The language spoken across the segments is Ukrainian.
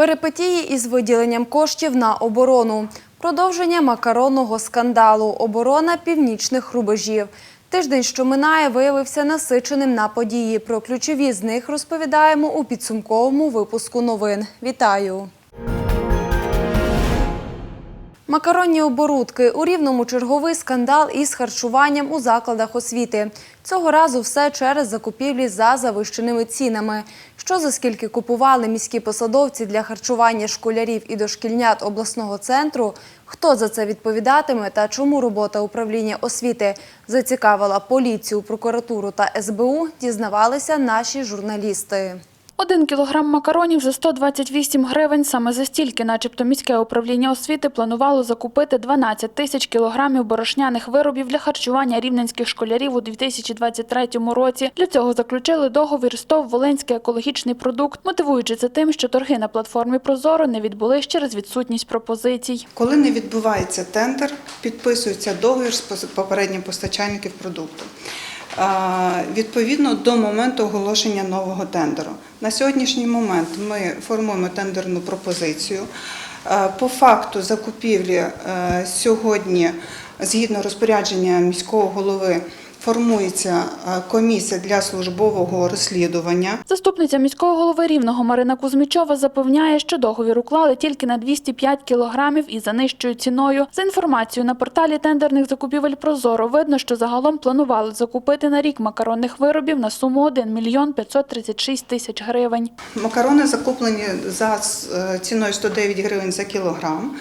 Перипетії із виділенням коштів на оборону. Продовження макаронного скандалу. Оборона північних рубежів. Тиждень, що минає, виявився насиченим на події. Про ключові з них розповідаємо у підсумковому випуску новин. Вітаю! Макаронні оборудки у рівному черговий скандал із харчуванням у закладах освіти. Цього разу все через закупівлі за завищеними цінами. Що за скільки купували міські посадовці для харчування школярів і дошкільнят обласного центру, хто за це відповідатиме та чому робота управління освіти зацікавила поліцію, прокуратуру та СБУ, дізнавалися наші журналісти. Один кілограм макаронів за 128 гривень. Саме за стільки, начебто, міське управління освіти планувало закупити 12 тисяч кілограмів борошняних виробів для харчування рівненських школярів у 2023 році. Для цього заключили договір СТОВ «Волинський екологічний продукт», мотивуючи це тим, що торги на платформі Прозоро не відбулись через відсутність пропозицій. Коли не відбувається тендер, підписується договір з попереднім постачальників продукту. Відповідно до моменту оголошення нового тендеру. На сьогоднішній момент ми формуємо тендерну пропозицію. По факту закупівлі е, сьогодні, згідно розпорядження міського голови, формується е, комісія для службового розслідування. Заступниця міського голови Рівного Марина Кузьмічова запевняє, що договір уклали тільки на 205 кілограмів і за нижчою ціною. За інформацією на порталі тендерних закупівель Прозоро видно, що загалом планували закупити на рік макаронних виробів на суму 1 мільйон 536 тисяч гривень. Макарони закуплені за е, ціною 109 гривень за кілограм.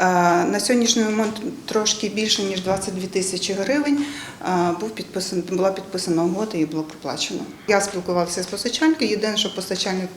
Е, На сьогоднішній момент трошки більше ніж 22 тисячі гривень е, був підписан, була підписана угода і було проплачено. Я спілкувалася з постачальником. Єдине, що постачальник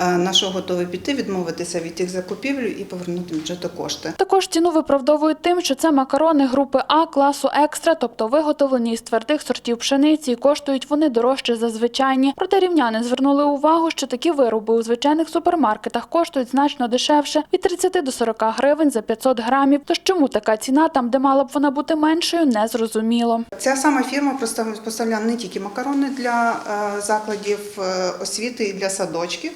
е, е, наш готовий піти, відмовитися від тих закупівель і повернути бюджету кошти. Також ціну виправдовують тим, що це макарони групи А класу екстра, тобто виготовлені із твердих сортів пшениці, і коштують вони дорожче за звичайні. Проте рівняни звернули увагу, що такі вироби у звичайних супермаркетах коштують значно дешевше від 30 до 40 гривень за 500 грамів. Тож чому така ціна там, де мала б вона бути меншою, не зрозуміло. Ця сама фірма постав- поставляє не тільки макарони для е, закладів е, освіти і для садочків.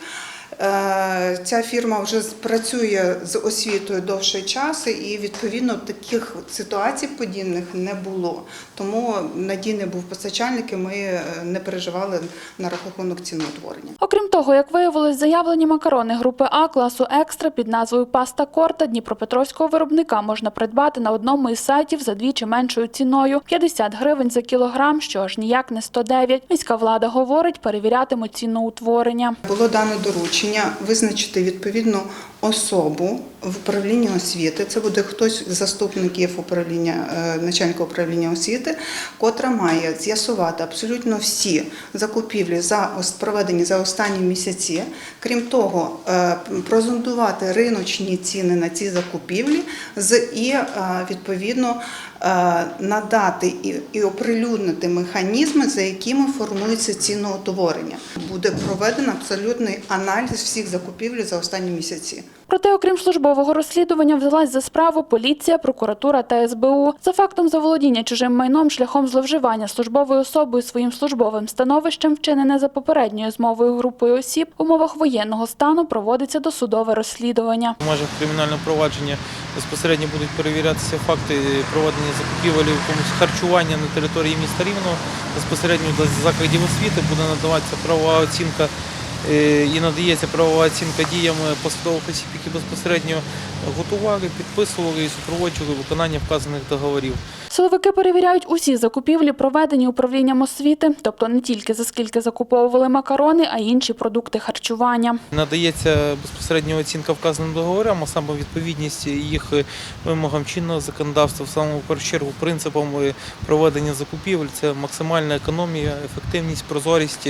Е, Ця фірма вже працює з освітою довший час, і відповідно таких ситуацій подібних не було. Тому надійний був постачальник, і ми е, не переживали на рахунок ціноутворення. Окрім того, як виявилось, заявлені макарони групи А класу екстра під назвою Паста Корта Дніпропетровського виробника можна придбати на одному із сайтів за двічі меншою ціною 50 гривень за кілограм, що аж ніяк не 109. Міська влада говорить, перевірятимуть ціноутворення. Було дано доручення визначити відповідну особу в управлінні освіти. Це буде хтось з заступників управління е, начальника управління освіти, котра має з'ясувати абсолютно всі закупівлі за проведені за останні місяці. Крім того, е, прозондувати риночні ціни на ці закупівлі з і е, відповідно надати і, і оприлюднити механізми, за якими формується ціноутворення. Буде проведено абсолютний аналіз всіх закупівель за останні місяці. Проте, окрім службового розслідування, взялась за справу поліція, прокуратура та СБУ. За фактом заволодіння чужим майном шляхом зловживання службовою особою своїм службовим становищем, вчинене за попередньою змовою групою осіб, в умовах воєнного стану проводиться досудове розслідування. В межах кримінального провадження безпосередньо будуть перевірятися факти проведення закупівель якомусь харчування на території міста Рівного. Безпосередньо до закладів освіти буде надаватися правова оцінка е, і надається правова оцінка діям посадових осіб, які безпосередньо готували, підписували і супроводжували виконання вказаних договорів. Силовики перевіряють усі закупівлі, проведені управлінням освіти, тобто не тільки за скільки закуповували макарони, а й інші продукти харчування. Надається безпосередньо оцінка вказаним договорам, а саме відповідність їх вимогам чинного законодавства, в самому першу чергу принципам е, проведення закупівель це максимальна економія, ефективність, прозорість.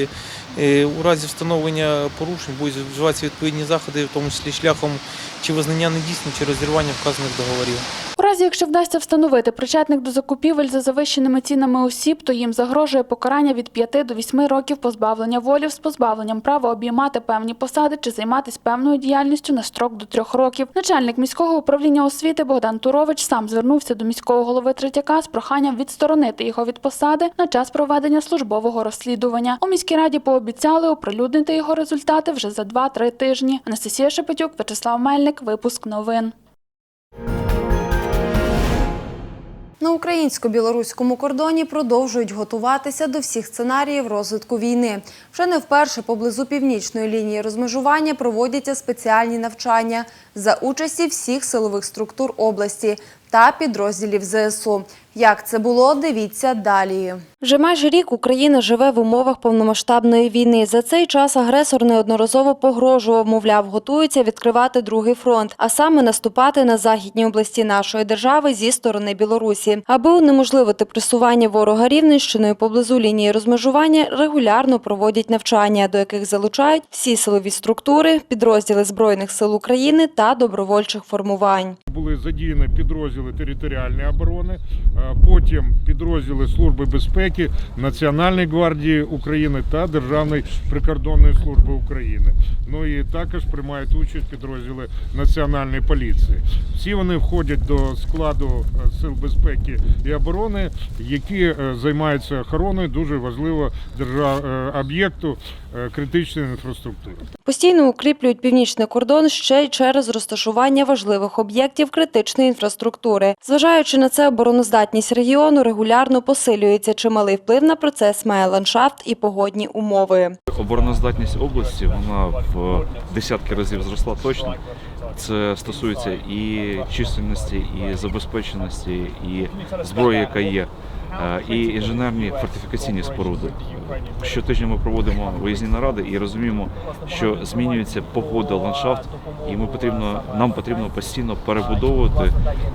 Е, У разі встановлення порушень будуть вживатися відповідні заходи, в тому числі шляхом чи визнання недійсним, чи розірвання вказаних договорів. У разі, якщо вдасться встановити причетних до закупівель за завищеними цінами осіб, то їм загрожує покарання від 5 до 8 років позбавлення волі з позбавленням права обіймати певні посади чи займатися певною діяльністю на строк до трьох років. Начальник міського управління освіти Богдан Турович сам звернувся до міського голови Третяка з проханням відсторонити його від посади на час проведення службового розслідування. У міській раді пообіцяли оприлюднити його результати вже за 2-3 тижні. Анастасія Шепетюк, Вячеслав Мельник. Випуск новин. На українсько-білоруському кордоні продовжують готуватися до всіх сценаріїв розвитку війни. Вже не вперше поблизу північної лінії розмежування проводяться спеціальні навчання за участі всіх силових структур області та підрозділів ЗСУ. Як це було, дивіться далі. Вже майже рік Україна живе в умовах повномасштабної війни. За цей час агресор неодноразово погрожував, мовляв, готується відкривати другий фронт, а саме наступати на західні області нашої держави зі сторони Білорусі. Аби унеможливити пресування ворога рівненщиною поблизу лінії розмежування, регулярно проводять навчання, до яких залучають всі силові структури, підрозділи збройних сил України та добровольчих формувань. Були задіяні підрозділи територіальної оборони, потім підрозділи Служби безпеки, Національної гвардії України та Державної прикордонної служби України. Ну і також приймають участь підрозділи Національної поліції. Всі вони входять до складу е, сил безпеки і оборони, які е, займаються охороною дуже важливого держав... е, об'єкту е, критичної інфраструктури. Постійно укріплюють північний кордон ще й через розташування важливих об'єктів критичної інфраструктури. Зважаючи на це, обороноздатність регіону регулярно посилюється. Чималий вплив на процес має ландшафт і погодні умови. Обороноздатність області вона в десятки разів зросла точно. Це стосується і чисельності, і забезпеченості, і зброї, яка є, е, і інженерні фортифікаційні споруди. Щотижня ми проводимо виїзні наради і розуміємо, що змінюється погода, ландшафт, і ми потрібно, нам потрібно постійно перебудовувати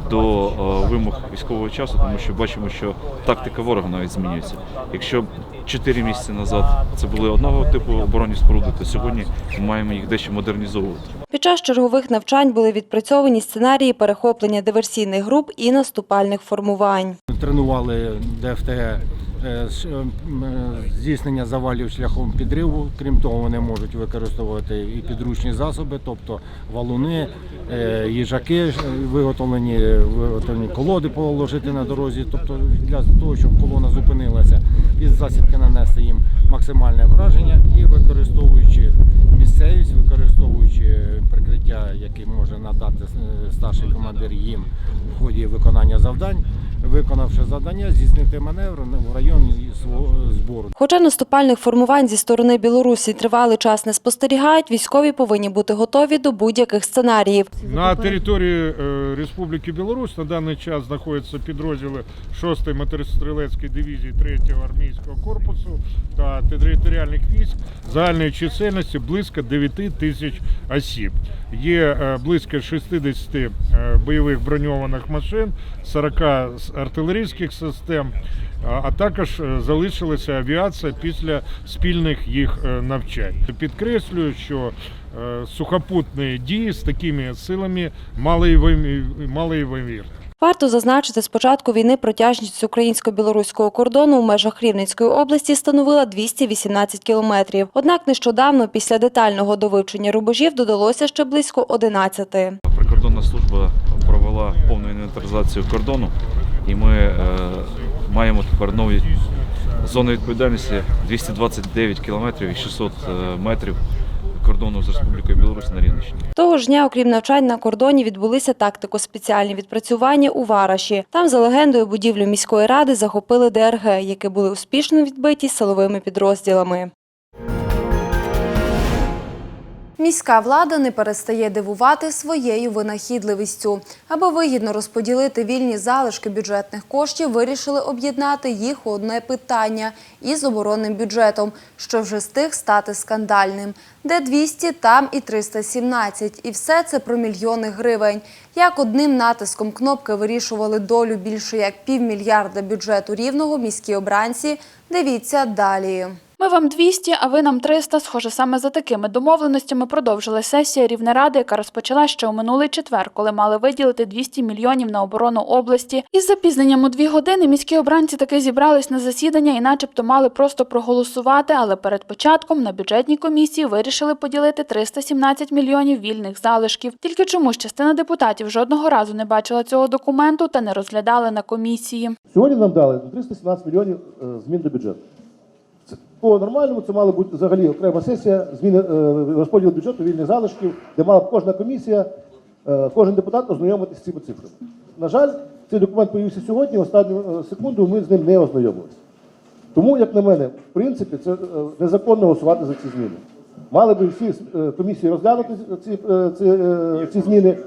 до е, вимог військового часу, тому що бачимо, що тактика ворога навіть змінюється. Якщо чотири місяці назад це були одного типу оборонні споруди, то сьогодні ми маємо їх дещо модернізовувати. Під час чергових навчань були відпрацьовані сценарії перехоплення диверсійних груп і наступальних формувань. тренували ДФТ е, м, е, здійснення завалів шляхом підриву. Крім того, вони можуть використовувати і підручні засоби, тобто валуни, е, їжаки е, виготовлені, виготовлені колоди положити на дорозі, тобто для того, щоб колона зупинилася, із засідки нанести їм максимальне враження і використовуючи місцевість, використовуючи прикриття, яке може надати е, старший командир їм в ході виконання завдань, виконавши завдання, здійснити маневр в районі свого збору. Хоча наступальних формувань зі сторони Білорусі тривалий час не спостерігають, військові повинні бути готові до будь-яких сценаріїв. На території е, Республіки Білорусь на даний час знаходяться підрозділи 6-ї мотострілецької дивізії 3-го армійського корпусу та територіальних військ загальної чисельності близько 9 тисяч осіб. Є е, близько 60 е, бойових броньованих машин, 40 з артилерійських систем, а також е, залишилася авіація після спільних їх навчань. Підкреслюю, що сухопутні дії з такими силами малоймовір- малоймовірні. Варто зазначити, з початку війни протяжність українсько-білоруського кордону у межах Рівненської області становила 218 кілометрів. Однак нещодавно, після детального довивчення рубежів, додалося ще близько 11. Прикордонна служба провела повну інвентаризацію кордону, і ми е, маємо тепер нові зони відповідальності 229 кілометрів і 600 е, метрів кордону з Республікою Білорусь на Рівненщині. Того ж дня, окрім навчань на кордоні, відбулися тактико-спеціальні відпрацювання у Вараші. Там, за легендою, будівлю міської ради захопили ДРГ, які були успішно відбиті силовими підрозділами. Міська влада не перестає дивувати своєю винахідливістю. Аби вигідно розподілити вільні залишки бюджетних коштів, вирішили об'єднати їх у одне питання із оборонним бюджетом, що вже встиг стати скандальним. Де 200, там і 317. І все це про мільйони гривень. Як одним натиском кнопки вирішували долю більше як півмільярда бюджету рівного міські обранці, дивіться далі. Ми вам 200, а ви нам 300. Схоже, саме за такими домовленостями продовжила сесія Рівнеради, яка розпочала ще у минулий четвер, коли мали виділити 200 мільйонів на оборону області. Із запізненням у дві години міські обранці таки зібрались на засідання і начебто мали просто проголосувати, але перед початком на бюджетній комісії вирішили поділити 317 мільйонів вільних залишків. Тільки чомусь частина депутатів жодного разу не бачила цього документу та не розглядали на комісії. Сьогодні нам дали 317 мільйонів е, змін до бюджету. По нормальному це мала бути взагалі окрема сесія зміни е, розподілу бюджету вільних залишків, де мала б кожна комісія, е, кожен депутат ознайомитися з цими цифрами. На жаль, цей документ появився сьогодні, останню е, секунду ми з ним не ознайомилися. Тому, як на мене, в принципі, це незаконно голосувати за ці зміни. Мали би всі комісії розглянути ці, ці, е, ці зміни,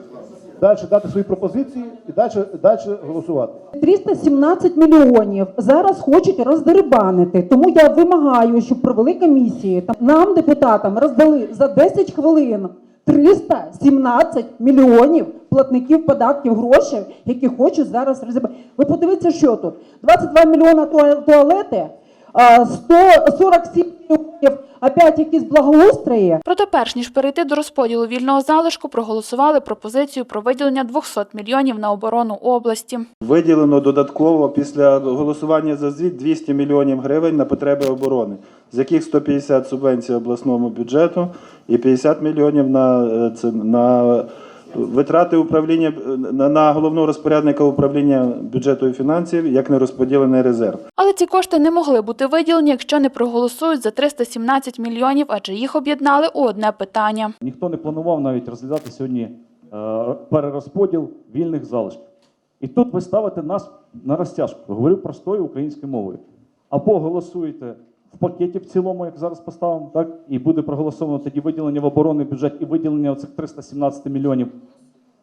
далі дати свої пропозиції і далі, далі голосувати. 317 мільйонів зараз хочуть роздерибанити. Тому я вимагаю, щоб провели комісії. Нам, депутатам, роздали за 10 хвилин 317 мільйонів платників податків грошей, які хочуть зараз роздерибанити. Ви подивіться, що тут 22 мільйона туа- туалети, 147 мільйонів опять якісь благоустрої. Проте, перш ніж перейти до розподілу вільного залишку, проголосували пропозицію про виділення 200 мільйонів на оборону області. Виділено додатково після голосування за звіт 200 мільйонів гривень на потреби оборони, з яких 150 субвенцій обласному бюджету і 50 мільйонів на, це, на витрати управління на, на головного розпорядника управління бюджету і фінансів як нерозподілений резерв. Але ці кошти не могли бути виділені, якщо не проголосують за 317 мільйонів, адже їх об'єднали у одне питання. Ніхто не планував навіть розглядати сьогодні е, перерозподіл вільних залишків. І тут ви ставите нас на розтяжку. Говорю простою українською мовою. Або голосуєте в пакеті в цілому, як зараз поставимо, так і буде проголосовано тоді виділення в оборонний бюджет і виділення цих 317 мільйонів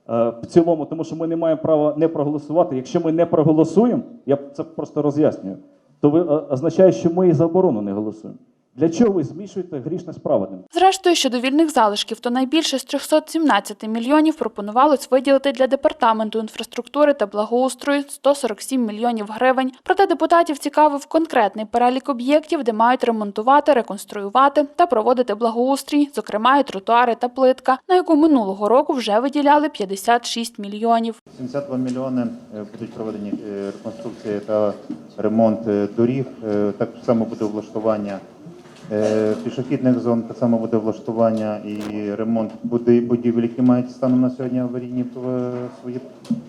е, в цілому, тому що ми не маємо права не проголосувати. Якщо ми не проголосуємо, я це просто роз'яснюю, то ви е, означає, що ми і за оборону не голосуємо. Для чого ви змішуєте грішне з праведним? Зрештою, щодо вільних залишків, то найбільше з 317 мільйонів пропонувалось виділити для департаменту інфраструктури та благоустрою 147 мільйонів гривень. Проте депутатів цікавив конкретний перелік об'єктів, де мають ремонтувати, реконструювати та проводити благоустрій, зокрема і тротуари та плитка, на яку минулого року вже виділяли 56 мільйонів. 72 мільйони е, будуть проведені е, реконструкція та ремонт е, доріг. Так само буде влаштування е, пішохідних зон, так само буде влаштування і ремонт будівель, які мають станом на сьогодні аварійні е, свої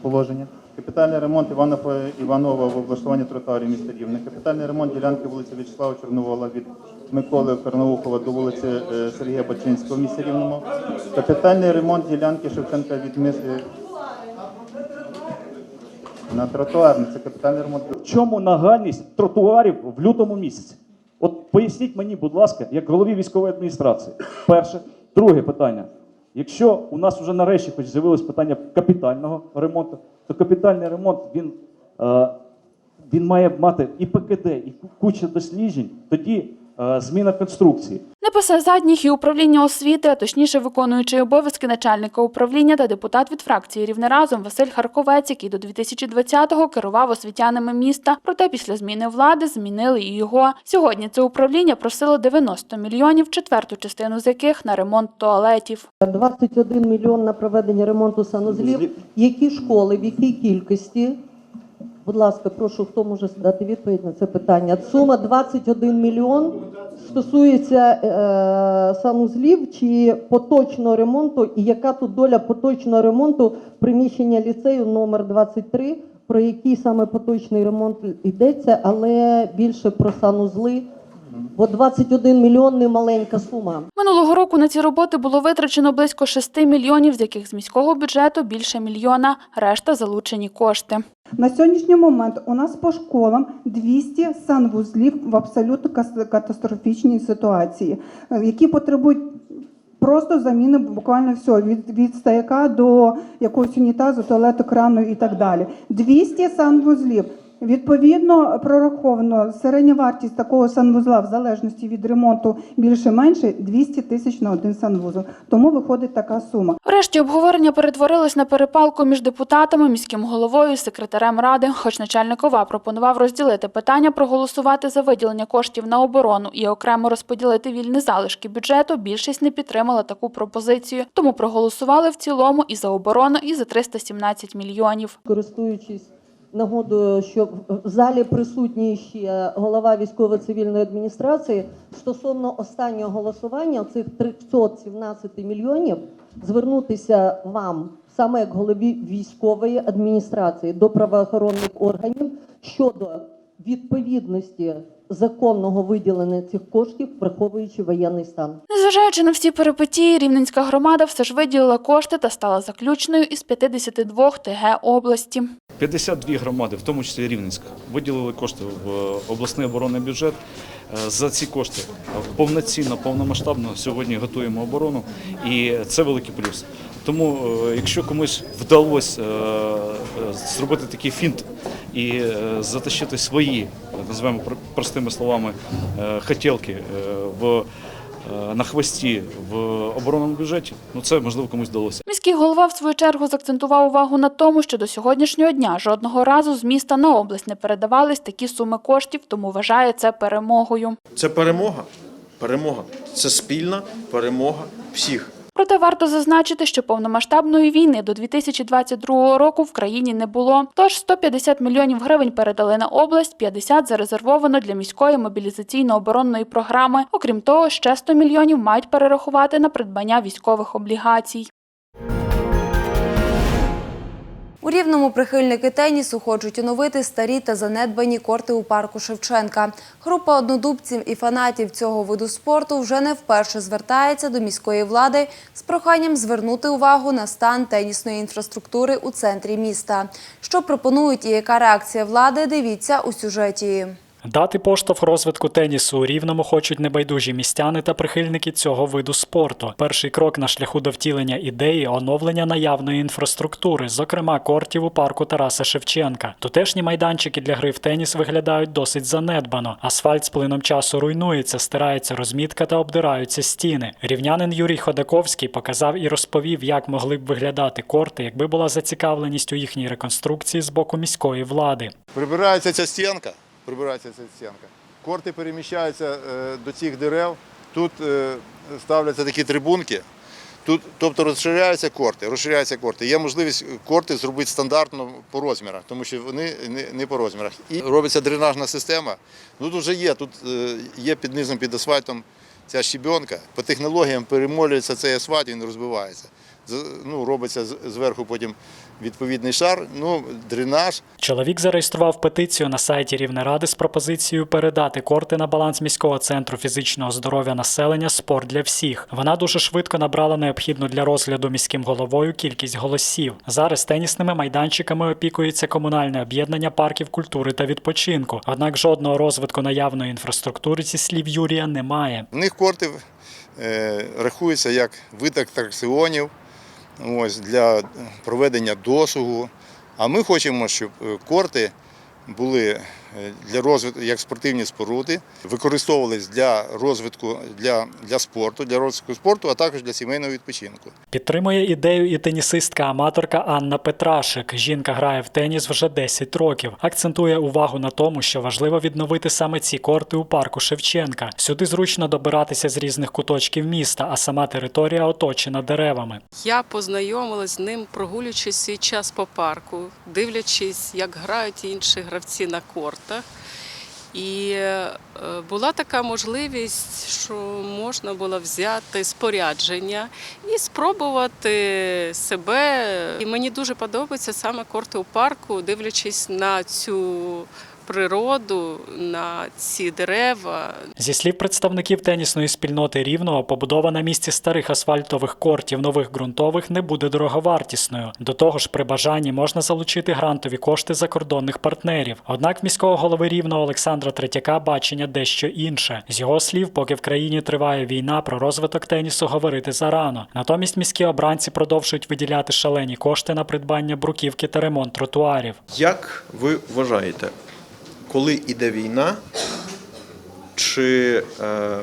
положення. Капітальний ремонт Іванова Іванова в облаштуванні тротуарів міста Рівне. Капітальний ремонт ділянки вулиці В'ячеслава Чорновола від Миколи Карнаухова до вулиці е, Сергія Бачинського в місті Рівному. Капітальний ремонт ділянки Шевченка від міста на тротуарний. Це капітальний ремонт. В чому нагальність тротуарів в лютому місяці? Поясніть мені, будь ласка, як голові військової адміністрації. Перше, друге питання. Якщо у нас вже нарешті хоч з'явилось питання капітального ремонту, то капітальний ремонт він, е, він має мати і ПКД, і ку- куча досліджень, тоді зміна конструкції. Не пасе задніх і управління освіти, а точніше виконуючий обов'язки начальника управління та депутат від фракції Рівне разом Василь Харковець, який до 2020-го керував освітянами міста. Проте після зміни влади змінили і його. Сьогодні це управління просило 90 мільйонів, четверту частину з яких на ремонт туалетів. 21 мільйон на проведення ремонту санузлів. Які школи, в якій кількості? Будь ласка, прошу, хто може дати відповідь на це питання? Сума 21 мільйон стосується е, санузлів чи поточного ремонту, і яка тут доля поточного ремонту приміщення ліцею номер 23, про який саме поточний ремонт йдеться, але більше про санузли. Бо 21 мільйон не маленька сума. Минулого року на ці роботи було витрачено близько 6 мільйонів, з яких з міського бюджету більше мільйона, решта залучені кошти. На сьогоднішній момент у нас по школам 200 санвузлів в абсолютно катастрофічній ситуації, е, які потребують просто заміни буквально всього від, від стояка до якогось унітазу, туалету, крану і так далі. 200 санвузлів. Відповідно, прораховано середня вартість такого санвузла в залежності від ремонту більше-менше 200 тисяч на один санвузол. Тому виходить така сума. Врешті обговорення перетворилось на перепалку між депутатами, міським головою секретарем ради. Хоч начальник ОВА пропонував розділити питання, проголосувати за виділення коштів на оборону і окремо розподілити вільні залишки бюджету. Більшість не підтримала таку пропозицію. Тому проголосували в цілому і за оборону, і за 317 мільйонів. Користуючись нагодою, що в залі присутній ще голова військово-цивільної адміністрації, стосовно останнього голосування цих 317 мільйонів звернутися вам саме як голові військової адміністрації до правоохоронних органів щодо відповідності законного виділення цих коштів, враховуючи воєнний стан. Незважаючи на всі перипетії, Рівненська громада все ж виділила кошти та стала заключною із 52 ТГ області. 52 громади, в тому числі Рівненська, виділили кошти в обласний оборонний бюджет. Е, За ці кошти повноцінно, повномасштабно сьогодні готуємо оборону, і це великий плюс. Тому, е, якщо комусь вдалося е, е, зробити такий фінт і е, затащити свої, називаємо пр- простими словами, е, хотілки е, в е, на хвості в оборонному бюджеті, ну це можливо комусь вдалося. Міський голова в свою чергу закцентував увагу на тому, що до сьогоднішнього дня жодного разу з міста на область не передавались такі суми коштів, тому вважає це перемогою. Це перемога. Перемога. Це спільна перемога всіх. Проте варто зазначити, що повномасштабної війни до 2022 року в країні не було. Тож 150 мільйонів гривень передали на область, 50 зарезервовано для міської мобілізаційно-оборонної програми. Окрім того, ще 100 мільйонів мають перерахувати на придбання військових облігацій. У Рівному прихильники тенісу хочуть оновити старі та занедбані корти у парку Шевченка. Група однодубців і фанатів цього виду спорту вже не вперше звертається до міської влади з проханням звернути увагу на стан тенісної інфраструктури у центрі міста. Що пропонують і яка реакція влади, дивіться у сюжеті. Дати поштовх розвитку тенісу у Рівному хочуть небайдужі містяни та прихильники цього виду спорту. Перший крок на шляху до втілення ідеї оновлення наявної інфраструктури, зокрема кортів у парку Тараса Шевченка. Тутешні майданчики для гри в теніс виглядають досить занедбано. Асфальт з плином часу руйнується, стирається розмітка та обдираються стіни. Рівнянин Юрій Ходаковський показав і розповів, як могли б виглядати корти, якби була зацікавленість у їхній реконструкції з боку міської влади. Прибирається ця стінка, прибирається ця стінка. Корти переміщаються е, до цих дерев. Тут е, ставляться такі трибунки. Тут, тобто розширяються корти, розширяються корти. Є можливість корти зробити стандартно по розмірах, тому що вони не, по розмірах. І робиться дренажна система. Ну тут вже є, тут е, є під низом, під асфальтом ця щебенка. По технологіям перемолюється цей асфальт, він розбивається. Ну, робиться зверху потім відповідний шар, ну, дренаж. Чоловік зареєстрував петицію на сайті Рівнеради з пропозицією передати корти на баланс міського центру фізичного здоров'я населення Спорт для всіх. Вона дуже швидко набрала необхідну для розгляду міським головою кількість голосів. Зараз тенісними майданчиками опікується комунальне об'єднання парків культури та відпочинку. Однак жодного розвитку наявної інфраструктури, зі слів Юрія, немає. В них корти е, рахуються як вид атракціонів ось, для проведення досугу. А ми хочемо, щоб е, корти були для розвитку як спортивні споруди, використовувались для розвитку для, для спорту, для розвитку спорту, а також для сімейного відпочинку. Підтримує ідею і тенісистка-аматорка Анна Петрашик. Жінка грає в теніс вже 10 років. Акцентує увагу на тому, що важливо відновити саме ці корти у парку Шевченка. Сюди зручно добиратися з різних куточків міста, а сама територія оточена деревами. Я познайомилась з ним, прогулюючись свій час по парку, дивлячись, як грають інші гравці на кортах. І е, була така можливість, що можна було взяти спорядження і спробувати себе. І мені дуже подобається саме корти у парку, дивлячись на цю природу, на ці дерева, Зі слів представників тенісної спільноти Рівного, побудова на місці старих асфальтових кортів нових ґрунтових не буде дороговартісною. До того ж, при бажанні можна залучити грантові кошти закордонних партнерів. Однак в міського голови Рівного Олександра Третяка бачення дещо інше. З його слів, поки в країні триває війна, про розвиток тенісу говорити зарано. Натомість міські обранці продовжують виділяти шалені кошти на придбання бруківки та ремонт тротуарів. Як ви вважаєте, коли йде війна, чи е,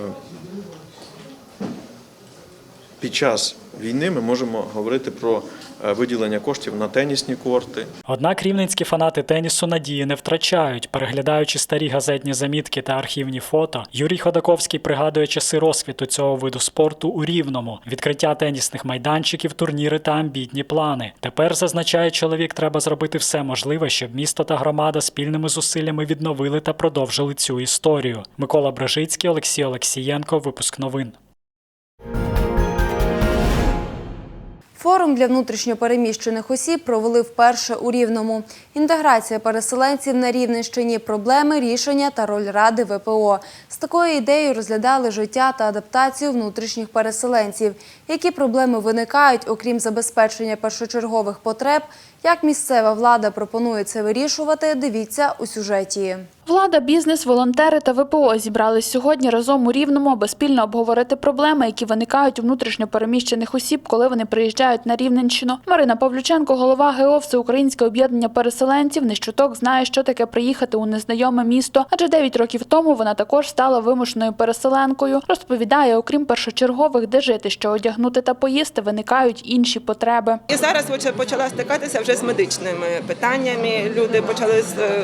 під час війни ми можемо говорити про виділення коштів на тенісні корти, Однак рівненські фанати тенісу надії не втрачають. Переглядаючи старі газетні замітки та архівні фото, Юрій Ходаковський пригадує часи розквіту цього виду спорту у Рівному, відкриття тенісних майданчиків, турніри та амбітні плани. Тепер зазначає чоловік, треба зробити все можливе, щоб місто та громада спільними зусиллями відновили та продовжили цю історію. Микола Бражицький, Олексій Олексієнко, випуск новин. Форум для внутрішньопереміщених осіб провели вперше у Рівному. Інтеграція переселенців на Рівненщині, проблеми, рішення та роль Ради ВПО. З такою ідеєю розглядали життя та адаптацію внутрішніх переселенців. Які проблеми виникають, окрім забезпечення першочергових потреб, як місцева влада пропонує це вирішувати, дивіться у сюжеті. Влада, бізнес, волонтери та ВПО зібрались сьогодні разом у Рівному, аби спільно обговорити проблеми, які виникають у внутрішньо переміщених осіб, коли вони приїжджають на Рівненщину. Марина Павлюченко, голова ГО Всеукраїнське об'єднання переселенців, не щуток знає, що таке приїхати у незнайоме місто. Адже 9 років тому вона також стала вимушеною переселенкою. Розповідає, окрім першочергових, де жити, що одягнути та поїсти, виникають інші потреби. І зараз почала стикатися вже з медичними питаннями. Люди почали е,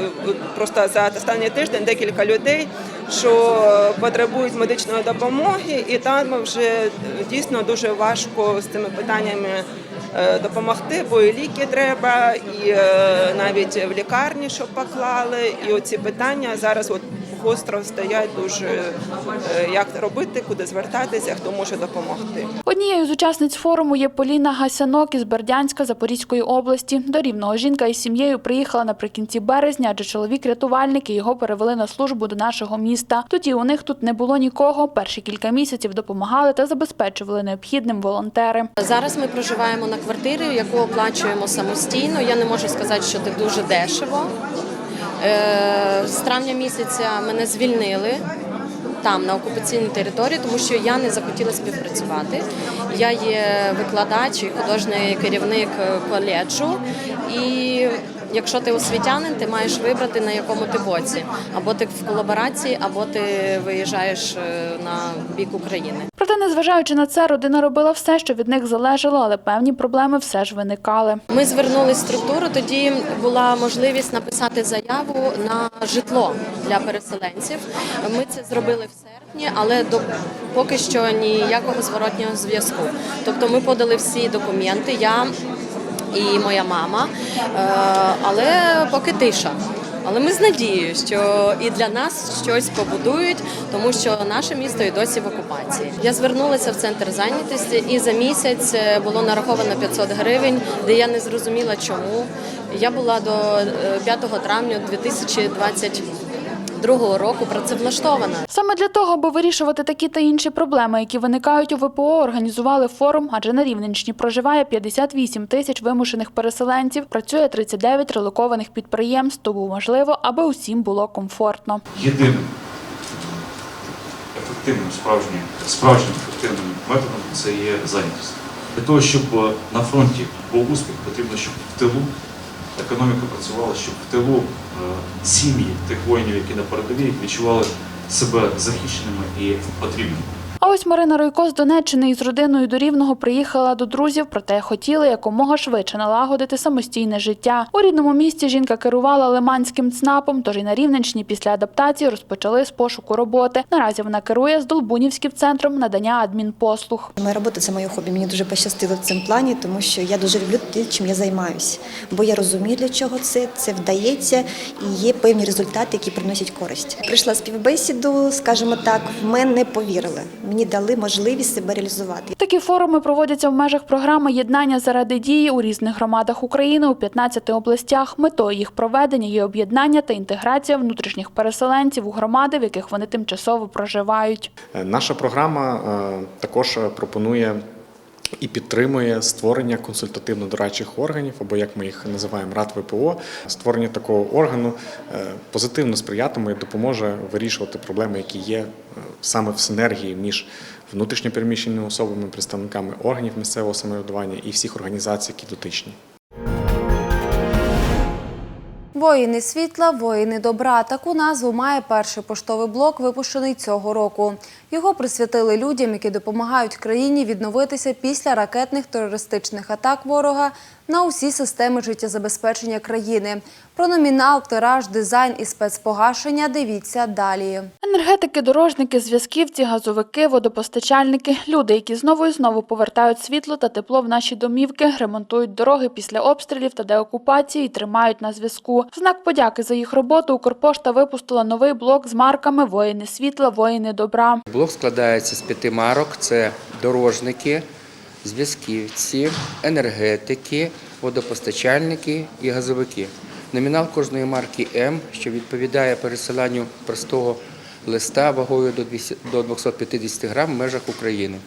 просто за останній тиждень декілька людей, що потребують медичної допомоги, і там вже е, дійсно дуже важко з цими питаннями допомогти, бо і ліки треба, і е, навіть в лікарні, щоб поклали. І оці питання зараз от гостро стоять дуже е, як робити, куди звертатися, хто може допомогти. Однією з учасниць форуму є Поліна Гасянок із Бердянська Запорізької області. До рівного жінка із сім'єю приїхала наприкінці березня, адже чоловік рятувальник і його перевели на службу до нашого міста. Тоді у них тут не було нікого. Перші кілька місяців допомагали та забезпечували необхідним волонтери. Зараз ми проживаємо на квартирі, яку оплачуємо самостійно. Я не можу сказати, що це дуже дешево. Е, З травня місяця мене звільнили там, на окупаційній території, тому що я не захотіла співпрацювати. Я є викладач і художній керівник коледжу. І якщо ти освітянин, ти маєш вибрати на якому ти боці. Або ти в колаборації, або ти виїжджаєш е, на бік України. Проте, незважаючи на це, родина робила все, що від них залежало, але певні проблеми все ж виникали. Ми звернулись в структуру. Тоді була можливість написати заяву на житло для переселенців. Ми це зробили в серпні, але до поки що ніякого зворотнього зв'язку. Тобто, ми подали всі документи. Я і моя мама, Е, але поки тиша. Але ми з надією, що і для нас щось побудують, тому що наше місто і досі в окупації. Я звернулася в центр зайнятості, і за місяць е, було нараховано 500 гривень, де я не зрозуміла, чому. Я була до е, 5 травня 2022 року працевлаштована. Саме для того, аби вирішувати такі та інші проблеми, які виникають у ВПО, організували форум, адже на Рівненщині проживає 58 тисяч вимушених переселенців, працює 39 релокованих підприємств, тому важливо, аби усім було комфортно. Єдиним ефективним справжнім, справжнім ефективним методом це є зайнятість. Для того, щоб е, на фронті був успіх, потрібно, щоб в тилу економіка працювала, щоб в тилу е, сім'ї тих воїнів, які на передовій, відчували себе захищеними і потрібними. А ось Марина Ройко з Донеччини із родиною до Рівного приїхала до друзів, проте хотіла якомога швидше налагодити самостійне життя. У рідному місті жінка керувала лиманським ЦНАПом, тож і на Рівненщині після адаптації розпочали з пошуку роботи. Наразі вона керує з Долбунівським центром надання адмінпослуг. Моя робота це моє хобі. Мені дуже пощастило в цьому плані, тому що я дуже люблю те, чим я займаюся. Бо я розумію, для чого це, це вдається і є певні результати, які приносять користь. Прийшла співбесіду, скажімо так, в мене повірили. Мені дали можливість себе реалізувати. Такі форуми проводяться в межах програми Єднання заради дії у різних громадах України у 15 областях. Метою їх проведення є об'єднання та інтеграція внутрішніх переселенців у громади, в яких вони тимчасово проживають. Е, Наша програма е, також пропонує і підтримує створення консультативно-дорадчих органів, або як ми їх називаємо рад ВПО. Створення такого органу е, позитивно сприятиме і допоможе вирішувати проблеми, які є е, саме в синергії між внутрішньопереміщеними особами, представниками органів місцевого самоврядування і всіх організацій, які дотичні. Воїни світла, воїни добра. Таку назву має перший поштовий блок, випущений цього року. Його присвятили людям, які допомагають країні відновитися після ракетних терористичних атак ворога на усі системи життєзабезпечення країни. Про номінал, тираж, дизайн і спецпогашення дивіться далі. Енергетики, дорожники, зв'язківці, газовики, водопостачальники – люди, які знову і знову повертають світло та тепло в наші домівки, ремонтують дороги після обстрілів та деокупації і тримають на зв'язку. В знак подяки за їх роботу Укрпошта випустила новий блок з марками «Воїни світла, воїни добра». Блок складається з п'яти марок: це дорожники, зв'язківці, енергетики, водопостачальники і газовики. Номінал кожної марки М, що відповідає пересиланню простого листа вагою до 250 грам в межах України.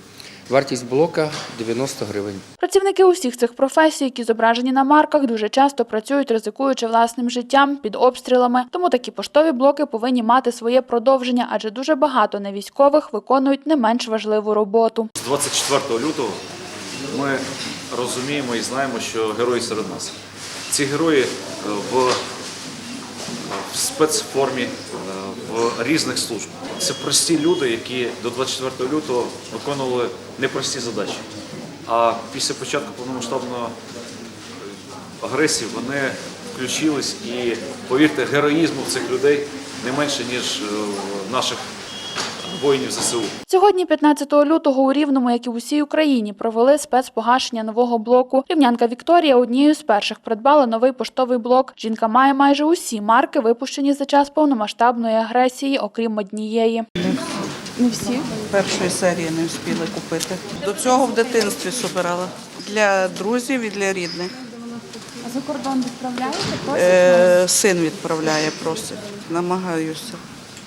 Вартість блока 90 гривень. Працівники усіх цих професій, які зображені на марках, дуже часто працюють, ризикуючи власним життям під обстрілами. Тому такі поштові блоки повинні мати своє продовження, адже дуже багато невійськових виконують не менш важливу роботу. З 24 лютого ми розуміємо і знаємо, що герої серед нас. Ці герої е, в, спецформі, різних служб. Це прості люди, які до 24 лютого виконували непрості задачі. А після початку повномасштабної агресії вони включились і, повірте, героїзму цих людей не менше, ніж е, в наших воїнів ЗСУ. Сьогодні, 15 лютого, у Рівному, як і в усій Україні, провели спецпогашення нового блоку. Рівнянка Вікторія однією з перших придбала новий поштовий блок. Жінка має майже усі марки, випущені за час повномасштабної агресії, окрім однієї. Не всі першої серії не встигли купити. До цього в дитинстві собирала для друзів і для рідних. А за кордон відправляєте? Е, син відправляє, просить. Намагаюся.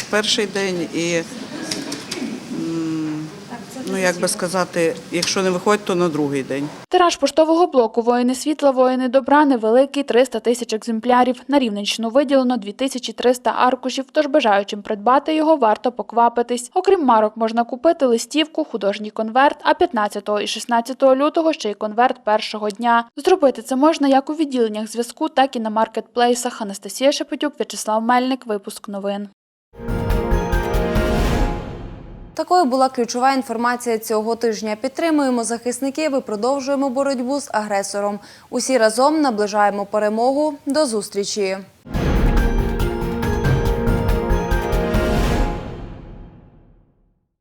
Перший день і ну як би сказати, якщо не виходить, то на другий день. Тираж поштового блоку «Воїни світла, воїни добра» невеликий – 300 тисяч екземплярів. На Рівненщину виділено 2300 аркушів, тож бажаючим придбати його варто поквапитись. Окрім марок, можна купити листівку, художній конверт, а 15 і 16 лютого ще й конверт першого дня. Зробити це можна як у відділеннях зв'язку, так і на маркетплейсах. Анастасія Шепетюк, В'ячеслав Мельник. Випуск новин. Такою була ключова інформація цього тижня. Підтримуємо захисників і продовжуємо боротьбу з агресором. Усі разом наближаємо перемогу. До зустрічі!